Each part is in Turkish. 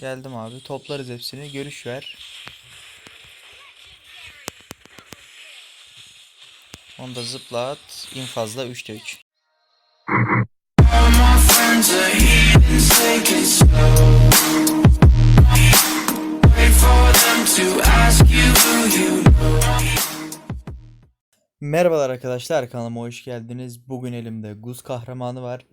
Geldim abi. Toplarız hepsini. Görüş ver. Onu da zıplat. İnfazla 3'te 3. All my friends are heathens, take it slow. Wait for them to ask you who you know. Merhabalar arkadaşlar kanalıma hoş geldiniz. Bugün elimde Guz kahramanı var.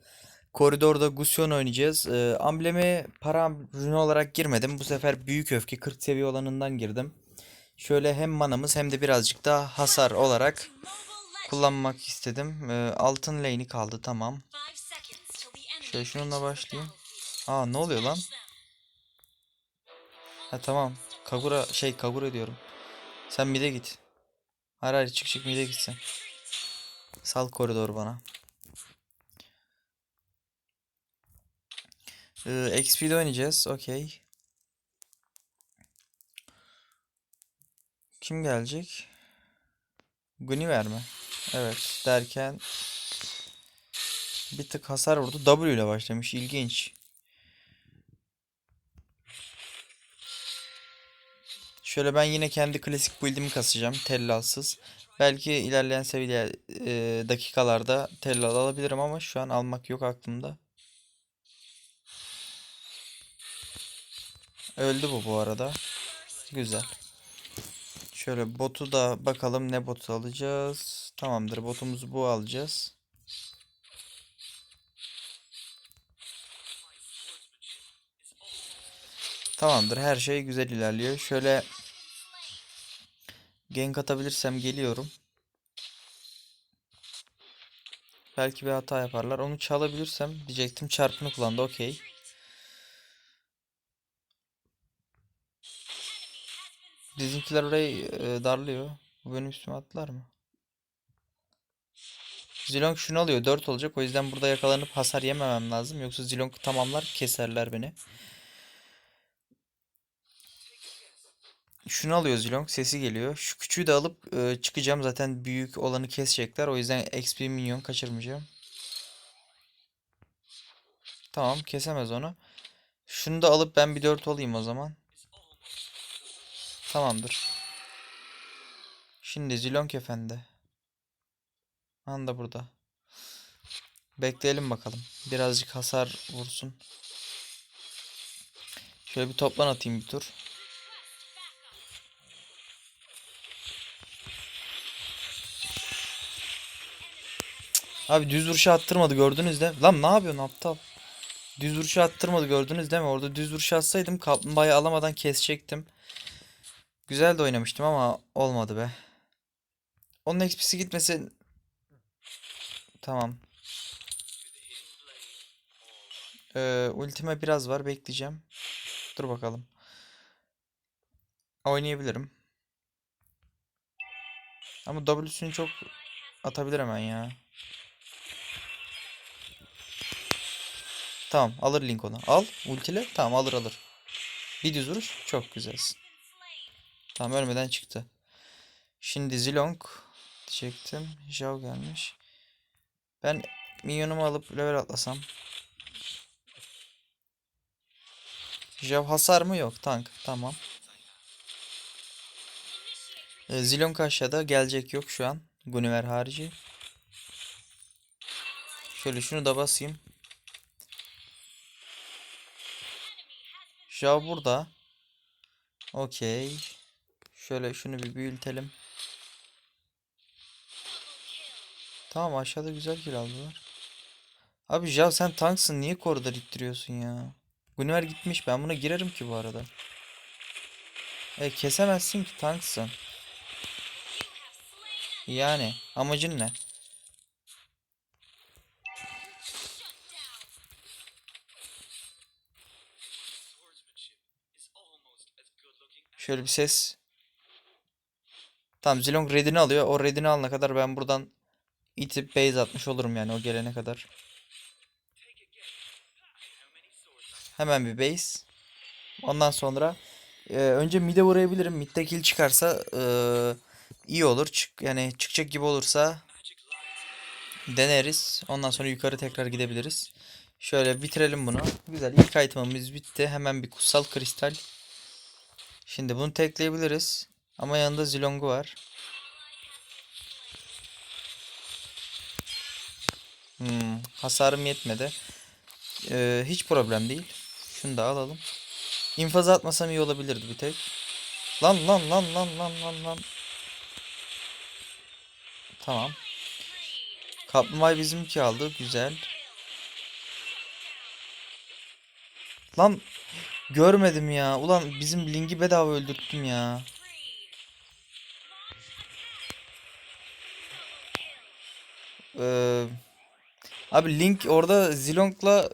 Koridorda Gusyon oynayacağız. Ee, ambleme para ürünü olarak girmedim. Bu sefer büyük öfke 40 seviye olanından girdim. Şöyle hem manamız hem de birazcık da hasar olarak kullanmak istedim. Ee, altın lane'i kaldı tamam. Şöyle şununla başlayayım. Aa ne oluyor lan? Ha tamam. Kagura şey Kagura diyorum. Sen mid'e git. Hayır hayır çık çık mid'e gitsin. Sal koridor bana. Ee, XP'de oynayacağız. Okey. Kim gelecek? Guinevere mi? Evet derken bir tık hasar vurdu. W ile başlamış. İlginç. Şöyle ben yine kendi klasik build'imi kasacağım. Tellalsız. Belki ilerleyen seviye e, dakikalarda tellal alabilirim ama şu an almak yok aklımda. Öldü bu bu arada. Güzel. Şöyle botu da bakalım ne botu alacağız. Tamamdır botumuzu bu alacağız. Tamamdır her şey güzel ilerliyor. Şöyle gank atabilirsem geliyorum. Belki bir hata yaparlar. Onu çalabilirsem diyecektim çarpını kullandı okey. Bizimkiler orayı e, darlıyor. Bu benim üstüme atlar mı? Zilong şunu alıyor. 4 olacak. O yüzden burada yakalanıp hasar yememem lazım. Yoksa Zilong tamamlar keserler beni. Şunu alıyor Zilong. Sesi geliyor. Şu küçüğü de alıp e, çıkacağım. Zaten büyük olanı kesecekler. O yüzden XP minyon kaçırmayacağım. Tamam kesemez onu. Şunu da alıp ben bir 4 olayım o zaman. Tamamdır. Şimdi Zilong Efendi. Anda burada. Bekleyelim bakalım. Birazcık hasar vursun. Şöyle bir toplan atayım bir tur. Abi düz vuruşu attırmadı gördünüz de. Lan ne yapıyorsun aptal? Düz vuruşu attırmadı gördünüz değil mi? Orada düz vuruşu atsaydım kaplumbağayı alamadan kesecektim. Güzel de oynamıştım ama olmadı be. Onun XP'si gitmesin. Tamam. Ee, ultime biraz var bekleyeceğim. Dur bakalım. Oynayabilirim. Ama W'sünü çok atabilir hemen ya. Tamam alır Link onu. Al ultile. Tamam alır alır. Bir düz vuruş. Çok güzelsin. Tamam ölmeden çıktı. Şimdi Zilong diyecektim. Jao gelmiş. Ben minyonumu alıp level atlasam. Jao hasar mı yok? Tank. Tamam. Ee, Zilong aşağıda. Gelecek yok şu an. Guinevere harici. Şöyle şunu da basayım. Jao burada. Okey. Şöyle şunu bir büyütelim. Tamam aşağıda güzel kill aldılar. Abi Jav sen tanksın niye koridor ittiriyorsun ya? Guinevere gitmiş ben buna girerim ki bu arada. E kesemezsin ki tanksın. Yani amacın ne? Şöyle bir ses. Tamam Zilong redini alıyor. O redini alana kadar ben buradan itip base atmış olurum yani o gelene kadar. Hemen bir base. Ondan sonra e, önce mid'e vurabilirim. Mid'de kill çıkarsa e, iyi olur. Çık yani çıkacak gibi olursa deneriz. Ondan sonra yukarı tekrar gidebiliriz. Şöyle bitirelim bunu. Güzel. İlk item'ımız bitti. Hemen bir kutsal kristal. Şimdi bunu tekleyebiliriz. Ama yanında Zilong'u var. Hmm, hasarım yetmedi. Ee, hiç problem değil. Şunu da alalım. İnfaz atmasam iyi olabilirdi bir tek. Lan lan lan lan lan lan lan. Tamam. Kaplumbağa bizimki aldı. Güzel. Lan görmedim ya. Ulan bizim Link'i bedava öldürttüm ya. Ee, abi Link orada Zilong'la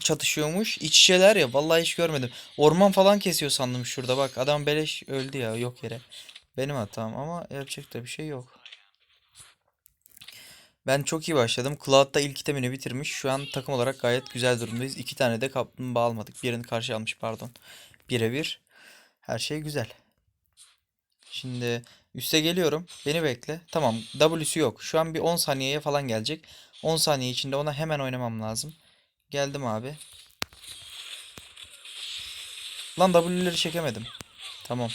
çatışıyormuş. İç içeler ya. Vallahi hiç görmedim. Orman falan kesiyor sandım şurada. Bak adam beleş öldü ya yok yere. Benim hatam ama yapacak da bir şey yok. Ben çok iyi başladım. Cloud da ilk itemini bitirmiş. Şu an takım olarak gayet güzel durumdayız. İki tane de kaplumbağa almadık. Birini karşı almış pardon. Birebir. Her şey güzel. Şimdi üste geliyorum. Beni bekle. Tamam. W'su yok. Şu an bir 10 saniyeye falan gelecek. 10 saniye içinde ona hemen oynamam lazım. Geldim abi. Lan W'leri çekemedim. Tamam.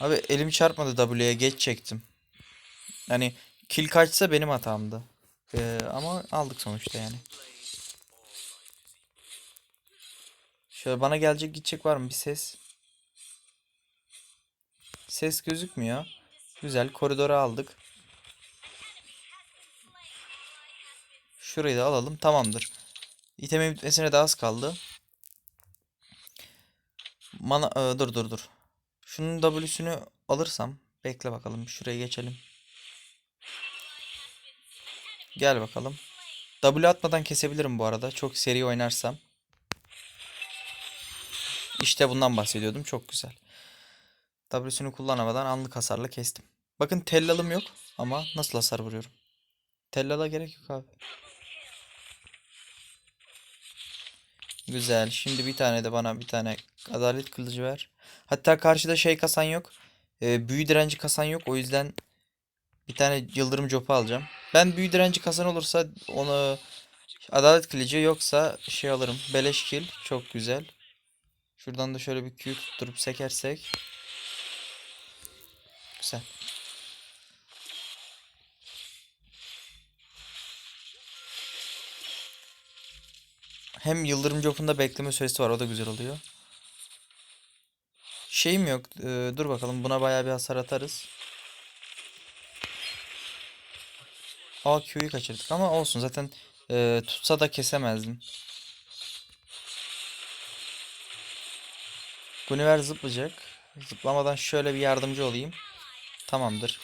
Abi elim çarpmadı W'ye. Geç çektim. Yani kill kaçsa benim hatamdı. Ee, ama aldık sonuçta yani. Şöyle bana gelecek gidecek var mı bir ses? Ses gözükmüyor. Güzel koridora aldık. Şurayı da alalım. Tamamdır. İtemin bitmesine de az kaldı. Mana Ee, dur dur dur. Şunun W'sünü alırsam bekle bakalım. Şuraya geçelim. Gel bakalım. W atmadan kesebilirim bu arada. Çok seri oynarsam. İşte bundan bahsediyordum. Çok güzel. W'sünü kullanamadan anlık hasarla kestim. Bakın tellalım yok ama nasıl hasar vuruyorum. Tellala gerek yok abi. Güzel. Şimdi bir tane de bana bir tane adalet kılıcı ver. Hatta karşıda şey kasan yok. Ee, büyü direnci kasan yok. O yüzden bir tane yıldırım copu alacağım. Ben büyü direnci kasan olursa onu adalet kılıcı yoksa şey alırım. Beleş kill. Çok güzel. Şuradan da şöyle bir Q tutturup sekersek. Güzel. Hem yıldırım copunda bekleme süresi var. O da güzel oluyor. Şeyim yok. Ee, dur bakalım. Buna bayağı bir hasar atarız. Aa Q'yu kaçırdık ama olsun. Zaten e, tutsa da kesemezdim. Guniver zıplayacak. Zıplamadan şöyle bir yardımcı olayım. Tamamdır.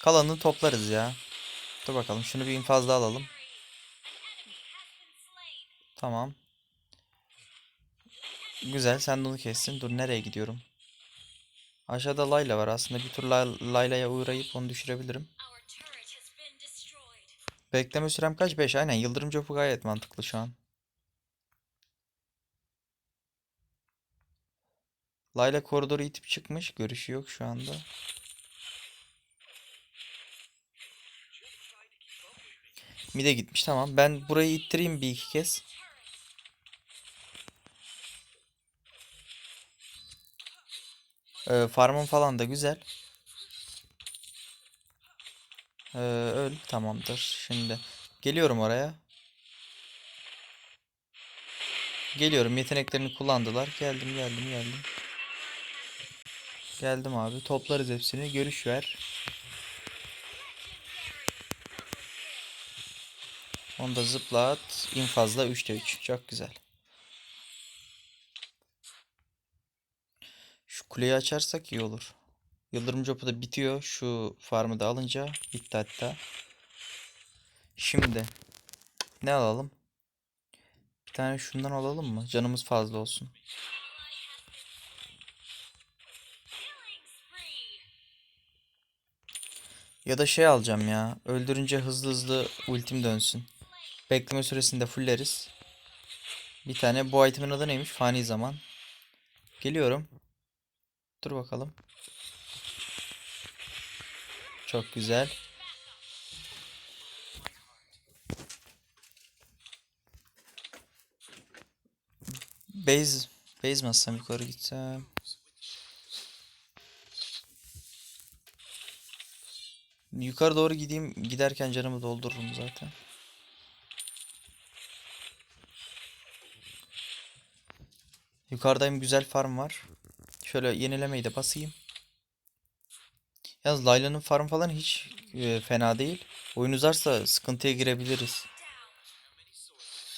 Kalanını toplarız ya. Dur bakalım. Şunu bir infazda alalım. Tamam. Güzel. Sen de onu kessin. Dur nereye gidiyorum? Aşağıda Layla var. Aslında bir tur Lay- Layla'ya uğrayıp onu düşürebilirim. Bekleme sürem kaç? 5. Aynen. Yıldırım Copu gayet mantıklı şu an. Layla koridoru itip çıkmış. Görüşü yok şu anda. Mide gitmiş. Tamam. Ben burayı ittireyim bir iki kez. Ee, farmım falan da güzel. Ee, öl. Tamamdır. Şimdi geliyorum oraya. Geliyorum. Yeteneklerini kullandılar. Geldim geldim geldim. Geldim abi. Toplarız hepsini. Görüş ver. Onu da zıplat. İnfazla 3'te 3. Çok güzel. Şu kuleyi açarsak iyi olur. Yıldırım Copu da bitiyor. Şu farmı da alınca bitti hatta. Şimdi ne alalım? Bir tane şundan alalım mı? Canımız fazla olsun. Ya da şey alacağım ya. Öldürünce hızlı hızlı ultim dönsün. Bekleme süresinde fulleriz. Bir tane bu itemin adı neymiş? Fani zaman. Geliyorum. Dur bakalım. Çok güzel. Base base mi atsam yukarı gitsem? Yukarı doğru gideyim. Giderken canımı doldururum zaten. Yukarıdayım güzel farm var. Şöyle yenilemeyi de basayım. Yalnız Layla'nın farm falan hiç e, fena değil. Oyun uzarsa sıkıntıya girebiliriz.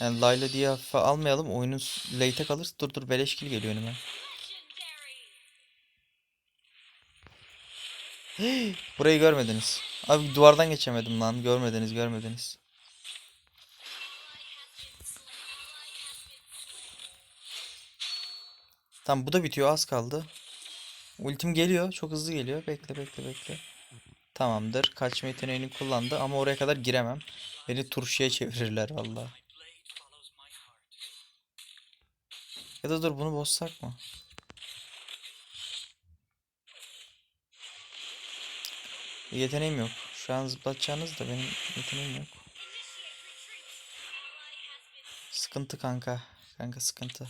Yani Layla diye hafife almayalım. Oyunun late'e kalır. Dur dur beleş kill geliyor önüme. Burayı görmediniz. Abi duvardan geçemedim lan. Görmediniz görmediniz. Tamam bu da bitiyor az kaldı. Ultim geliyor. Çok hızlı geliyor. Bekle bekle bekle. Tamamdır. Kaçma yeteneğini kullandı ama oraya kadar giremem. Beni turşuya çevirirler valla. Ya da dur bunu bozsak mı? Yeteneğim yok. Şu an zıplatacağınız da benim yeteneğim yok. Sıkıntı kanka. Kanka sıkıntı.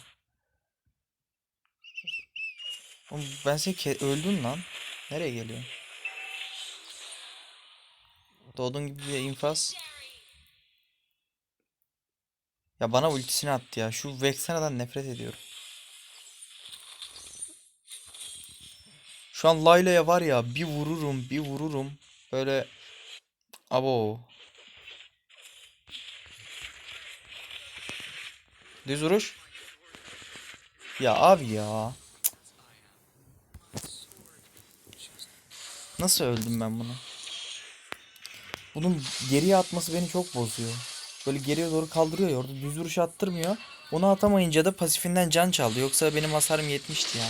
Ben seni öldün lan. Nereye geliyorsun? Doğduğun gibi bir infaz. Ya bana ultisini attı ya. Şu Vexena'dan nefret ediyorum. Şu an Layla'ya var ya bir vururum bir vururum. Böyle abo. Düz vuruş. Ya abi ya. Nasıl öldüm ben bunu? Bunun geriye atması beni çok bozuyor. Böyle geriye doğru kaldırıyor ya orada düz vuruş attırmıyor. Onu atamayınca da pasifinden can çaldı. Yoksa benim hasarım yetmişti ya.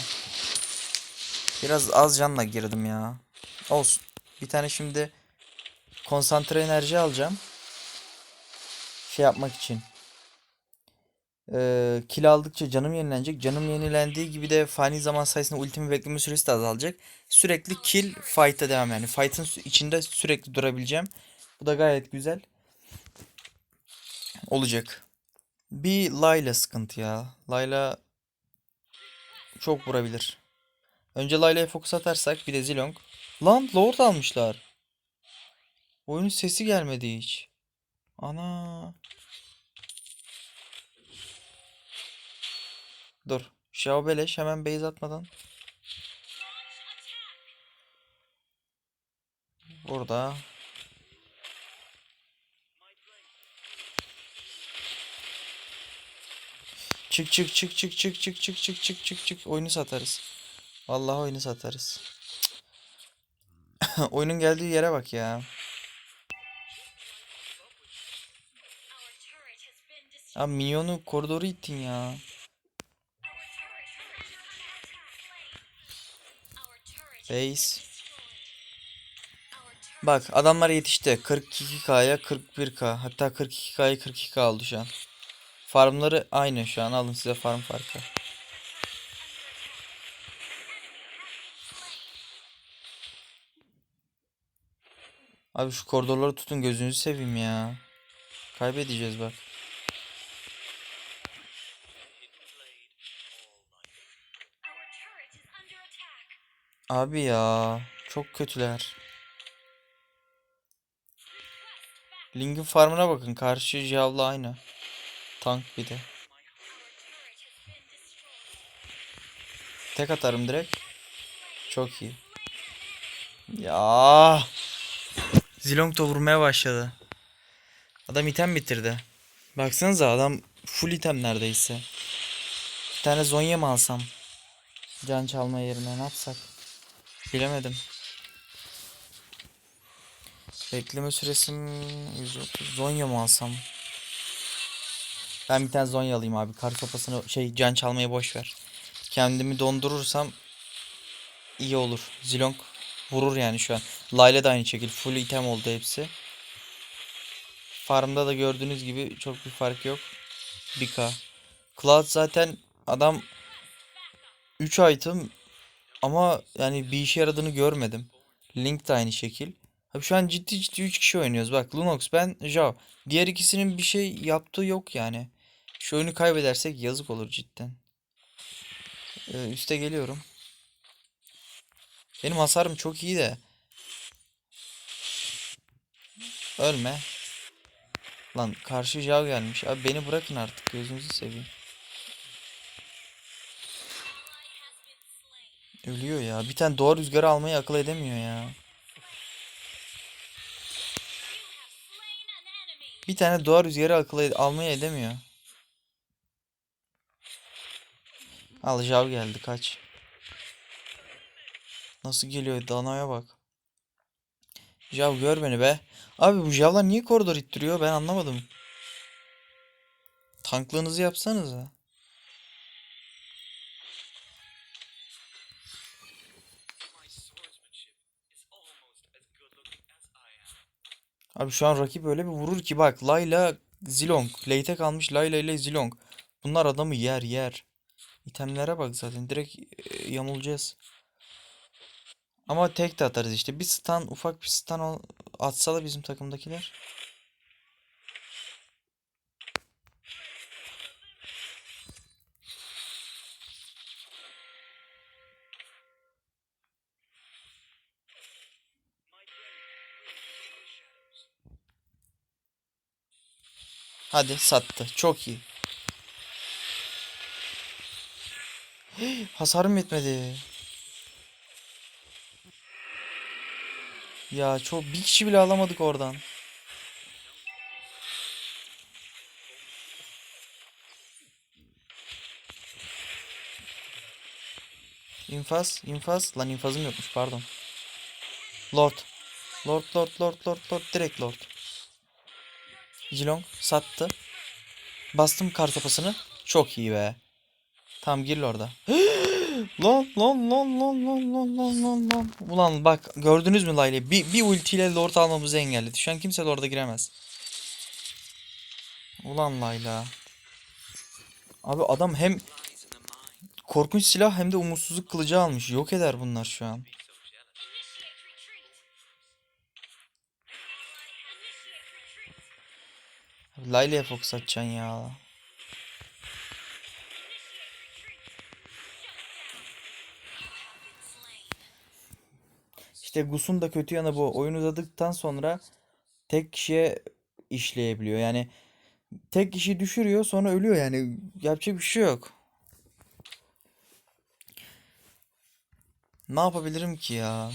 Biraz az canla girdim ya. Olsun. Bir tane şimdi konsantre enerji alacağım. Şey yapmak için. Ee, kill aldıkça canım yenilenecek. Canım yenilendiği gibi de fani zaman sayesinde ultimi bekleme süresi de azalacak. Sürekli kill fight'a devam yani. Fight'ın içinde sürekli durabileceğim. Bu da gayet güzel. Olacak. Bir Layla sıkıntı ya. Layla çok vurabilir. Önce Layla'ya fokus atarsak bir de Zilong. Lan Lord almışlar. Oyunun sesi gelmedi hiç. Ana. Dur. Xiao Beleş hemen base atmadan. Burada. Çık çık çık çık çık çık çık çık çık çık çık oyunu satarız. Vallahi oyunu satarız. Oyunun geldiği yere bak ya. Abi minyonu koridoru ittin ya. Base. Bak adamlar yetişti. 42K'ya 41K. Hatta 42K'ya 42K oldu şu an. Farmları aynı şu an. Alın size farm farkı. Abi şu koridorları tutun gözünüzü seveyim ya. Kaybedeceğiz bak. Abi ya çok kötüler. Link'in farmına bakın. Karşı Jav'la aynı. Tank bir de. Tek atarım direkt. Çok iyi. Ya. Zilong da vurmaya başladı. Adam item bitirdi. Baksanıza adam full item neredeyse. Bir tane Zonya mı alsam? Can çalma yerine ne yapsak? Bilemedim. Bekleme süresim 130. Zonya mı alsam? Ben bir tane Zonya alayım abi. Kar sopasını şey can çalmayı boş ver. Kendimi dondurursam iyi olur. Zilong vurur yani şu an. Layla da aynı şekilde full item oldu hepsi. Farmda da gördüğünüz gibi çok bir fark yok. 1k. Cloud zaten adam 3 item ama yani bir işe yaradığını görmedim. Link de aynı şekil. Abi şu an ciddi ciddi 3 kişi oynuyoruz. Bak Lunox ben Jao. Diğer ikisinin bir şey yaptığı yok yani. Şu oyunu kaybedersek yazık olur cidden. Ee, üste geliyorum. Benim hasarım çok iyi de. Ölme. Lan karşı Jao gelmiş. Abi beni bırakın artık gözünüzü seveyim. Ölüyor ya. Bir tane doğa rüzgarı almayı akıl edemiyor ya. Bir tane doğa rüzgarı akıl ed- almayı edemiyor. Al Jav geldi kaç. Nasıl geliyor danaya bak. Jav gör beni be. Abi bu Javlar niye koridor ittiriyor ben anlamadım. Tanklığınızı yapsanıza. Abi şu an rakip öyle bir vurur ki bak Layla Zilong. Late'e kalmış Layla ile Zilong. Bunlar adamı yer yer. İtemlere bak zaten direkt e, yamulacağız. Ama tek de atarız işte. Bir stun ufak bir stun atsa da bizim takımdakiler. Hadi sattı. Çok iyi. Hasarım yetmedi. Ya çok bir kişi bile alamadık oradan. İnfaz, infaz. Lan infazım yokmuş pardon. Lord. Lord, Lord, Lord, Lord, Lord. Direkt Lord. Jilong sattı. Bastım kartopasını. Çok iyi be. Tamam gir orada. Lan lan lan lan lan lan lan lan lan. Ulan bak gördünüz mü Layla? Bir, bir ultiyle Lord almamızı engelledi. Şu an kimse Lord'a giremez. Ulan Layla. Abi adam hem korkunç silah hem de umutsuzluk kılıcı almış. Yok eder bunlar şu an. Layla'ya fokus atacaksın ya. İşte Gus'un da kötü yanı bu. Oyun uzadıktan sonra tek kişiye işleyebiliyor. Yani tek kişi düşürüyor sonra ölüyor yani. Yapacak bir şey yok. Ne yapabilirim ki ya?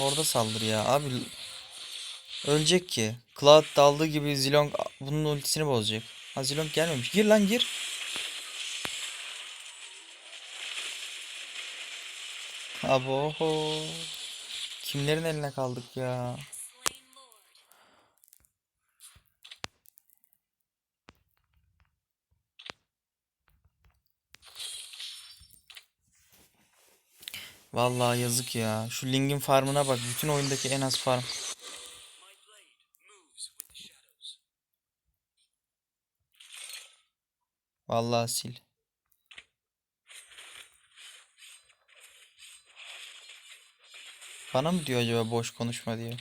Orada saldır ya. Abi ölecek ki. Cloud daldığı gibi Zilong bunun ultisini bozacak. Ha Zilong gelmemiş. Gir lan gir. Abo. Kimlerin eline kaldık ya? Vallahi yazık ya. Şu Ling'in farmına bak. Bütün oyundaki en az farm. Vallahi sil. Bana mı diyor acaba boş konuşma diye?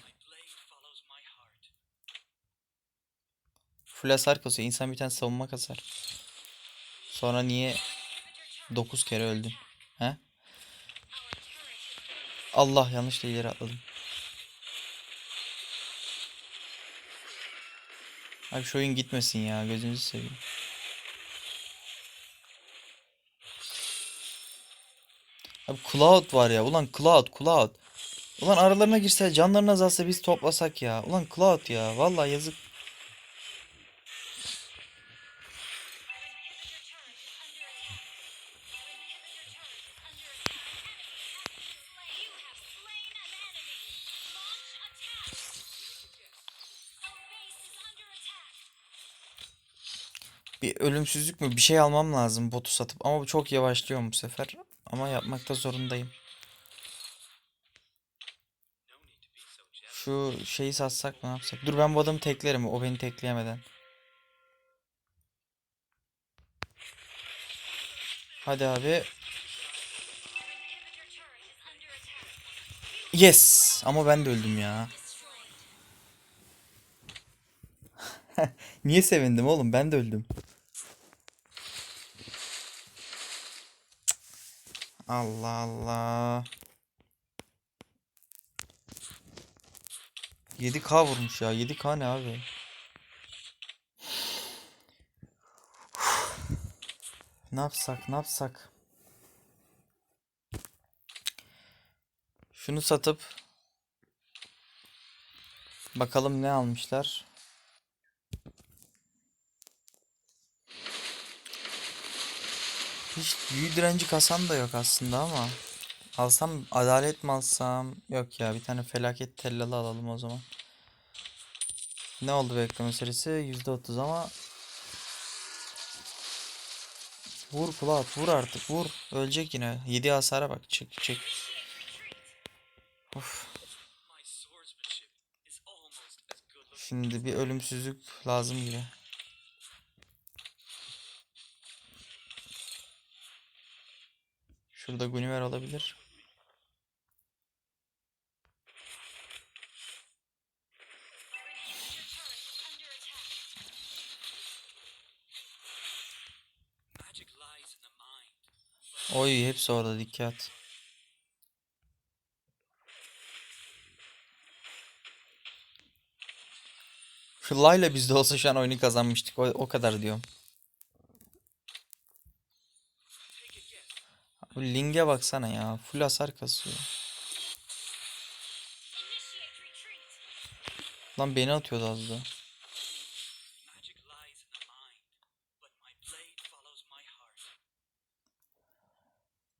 Full hasar kasıyor. İnsan bir tane savunma kasar. Sonra niye 9 kere öldün? He? Allah yanlışla ileri atladım. Abi şu oyun gitmesin ya gözünüzü seveyim. Abi Cloud var ya. Ulan Cloud, Cloud. Ulan aralarına girse canlarını azalsa biz toplasak ya. Ulan Cloud ya. Vallahi yazık. Bir ölümsüzlük mü? Bir şey almam lazım botu satıp. Ama bu çok yavaşlıyorum bu sefer. Ama yapmakta zorundayım. Şu şeyi satsak ne yapsak? Dur ben bu adamı teklerim. O beni tekleyemeden. Hadi abi. Yes. Ama ben de öldüm ya. Niye sevindim oğlum? Ben de öldüm. Allah Allah. 7K vurmuş ya. 7K ne abi? Ne yapsak, ne yapsak? Şunu satıp bakalım ne almışlar. Hiç büyü direnci kasam da yok aslında ama alsam adalet mi alsam? Yok ya bir tane felaket tellalı alalım o zaman. Ne oldu bekleme süresi? %30 ama Vur Polat vur artık vur. Ölecek yine. 7 hasara bak. Çık çık. Of. Şimdi bir ölümsüzlük lazım gibi. Şurada Gulliver olabilir. Oy hepsi orada dikkat. Şu Layla bizde olsa şu an oyunu kazanmıştık. O, o kadar diyorum. Bu Ling'e baksana ya. Full hasar kasıyor. Lan beni atıyordu az da.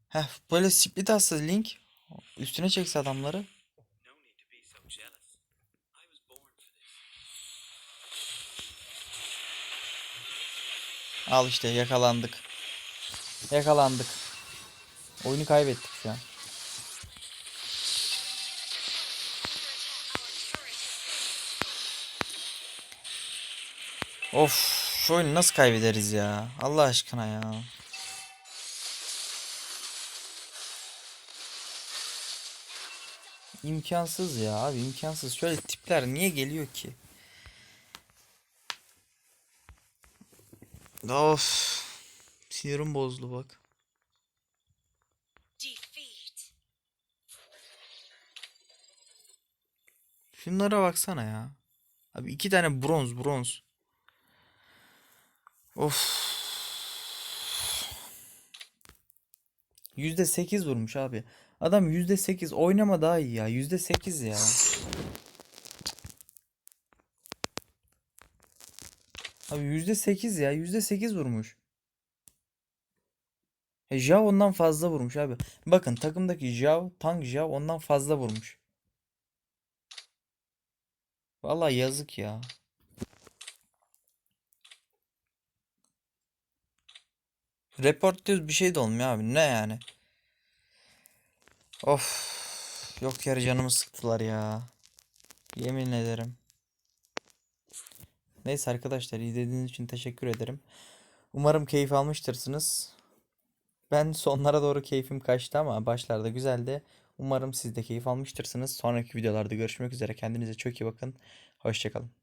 Heh böyle split atsa Link. Üstüne çekse adamları. Al işte yakalandık. Yakalandık. Oyunu kaybettik şu an. Of şu oyunu nasıl kaybederiz ya? Allah aşkına ya. İmkansız ya abi imkansız. Şöyle tipler niye geliyor ki? Of. Sinirim bozdu bak. Şunlara baksana ya. Abi iki tane bronz bronz. Of. Yüzde sekiz vurmuş abi. Adam yüzde sekiz oynama daha iyi ya. Yüzde sekiz ya. Abi yüzde sekiz ya. Yüzde sekiz vurmuş. E, Jao ondan fazla vurmuş abi. Bakın takımdaki Jao, Tang Jao ondan fazla vurmuş. Vallahi yazık ya. Report diyoruz bir şey de olmuyor abi. Ne yani? Of. Yok yere canımı sıktılar ya. Yemin ederim. Neyse arkadaşlar izlediğiniz için teşekkür ederim. Umarım keyif almıştırsınız. Ben sonlara doğru keyfim kaçtı ama başlarda güzeldi. Umarım siz de keyif almıştırsınız. Sonraki videolarda görüşmek üzere. Kendinize çok iyi bakın. Hoşçakalın.